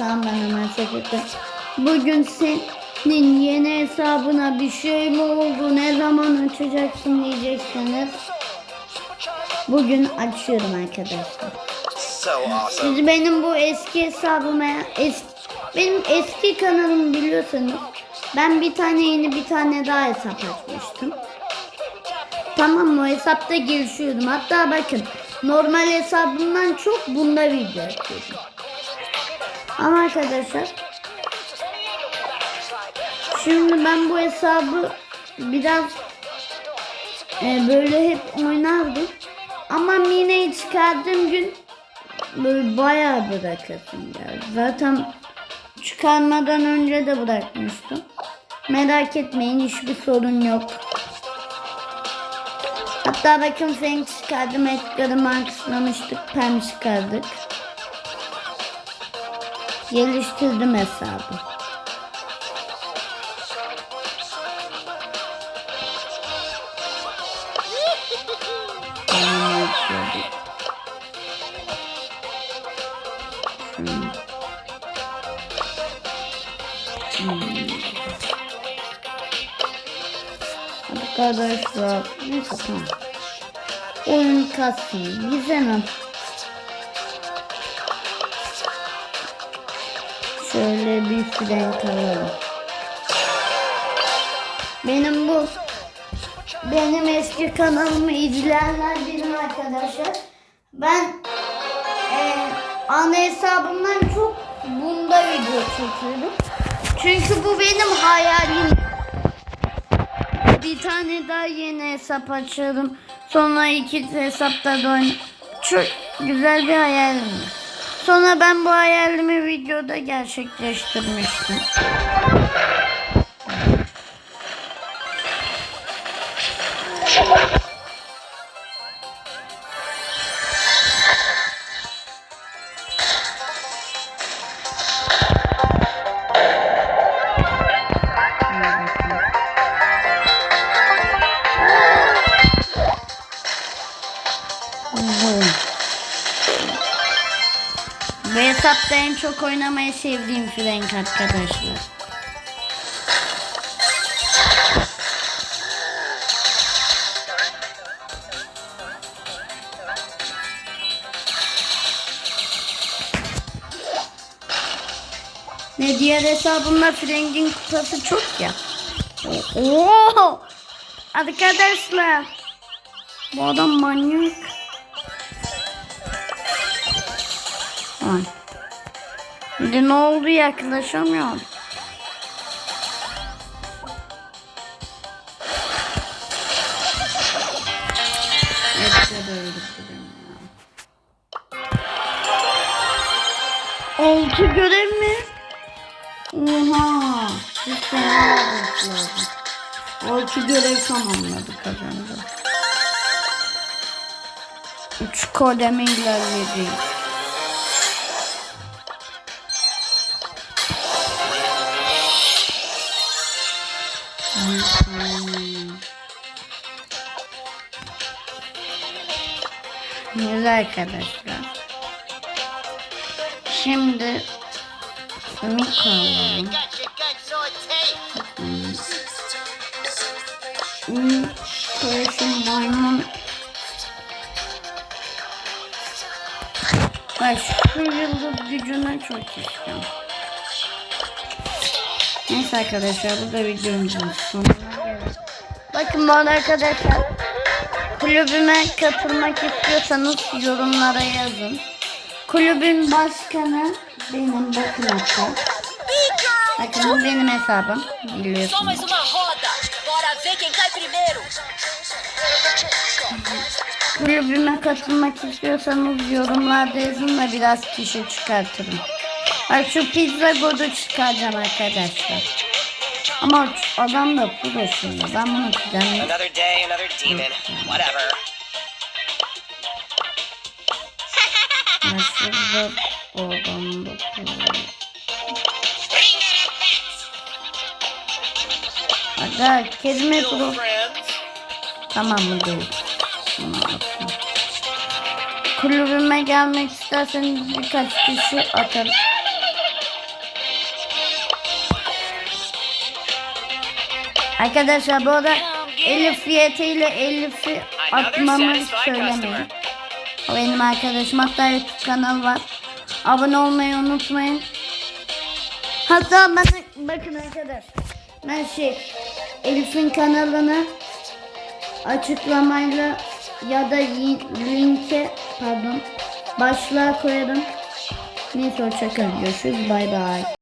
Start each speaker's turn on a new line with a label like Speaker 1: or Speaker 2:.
Speaker 1: tamam ben hemen seçtim. Bugün senin yeni hesabına bir şey mi oldu? Ne zaman açacaksın diyeceksiniz. Bugün açıyorum arkadaşlar. Siz benim bu eski hesabıma eski, benim eski kanalımı biliyorsanız ben bir tane yeni bir tane daha hesap açmıştım. Tamam? O hesapta gelişiyordum. Hatta bakın normal hesabımdan çok bunda video atıyordum. Ama arkadaşlar şimdi ben bu hesabı biraz e, böyle hep oynardım. Ama Mine'yi çıkardığım gün böyle bayağı bırakasım geldi. Zaten çıkarmadan önce de bırakmıştım. Merak etmeyin hiçbir sorun yok. Hatta bakın Frank çıkardım. Edgar'ı markslamıştık. Pem çıkardık. Geliştirdim hesabı. Arkadaşlar neyse tamam. Oyun kalsın. Bize ne? Şöyle bir frenk alalım. Benim bu benim eski kanalımı izleyenler bilir arkadaşlar. Ben e, ana hesabımdan çok bunda video çekiyorum. Çünkü bu benim hayalim. Bir tane daha yeni hesap açıyorum. Sonra iki hesapta da oyn- Çok güzel bir hayalim. Sonra ben bu hayalimi videoda gerçekleştirmiştim. Bu hesapta en çok oynamayı sevdiğim Frank arkadaşlar. Ne diğer hesabımda Frank'in kupası çok ya. Oo! Arkadaşlar. Bu adam manyak. Ay. Şimdi ne oldu yaklaşamıyorum. Altı görev mi? Oha. Olması lazım. Altı görev tamamladık kazandı. Üç kademe ilerledik. Güzel arkadaşlar. Şimdi Mika alalım. Hmm, Karışım maymun. Bak şu yıldız gücüne çok istiyorum. Neyse arkadaşlar bu da videomuzun sonuna geldik. Bakın arada arkadaşlar kulübüme katılmak istiyorsanız yorumlara yazın. Kulübün başkanı benim bakın hatta. Bakın benim hesabım biliyorsunuz. Kulübüme katılmak istiyorsanız yorumlarda yazın da biraz kişi çıkartırım. Bak şu pizza godu çıkaracağım arkadaşlar. Ama adam da şimdi. Ben bunu planlıyorum.
Speaker 2: Another day, another demon. Whatever.
Speaker 1: Nasıl da oradan bakıyorum. Aga kelime pro. Tamam mı değil. Kulübüme gelmek isterseniz birkaç kişi atarım. Arkadaşlar bu arada Elif fiyatıyla Elif'i atmamı söylemeyin. O benim arkadaşım hatta YouTube kanalı var. Abone olmayı unutmayın. Hatta ben bakın arkadaş. Ben şey Elif'in kanalını açıklamayla ya da linke pardon başlığa koyarım. Neyse hoşçakalın. Görüşürüz. Bay bay.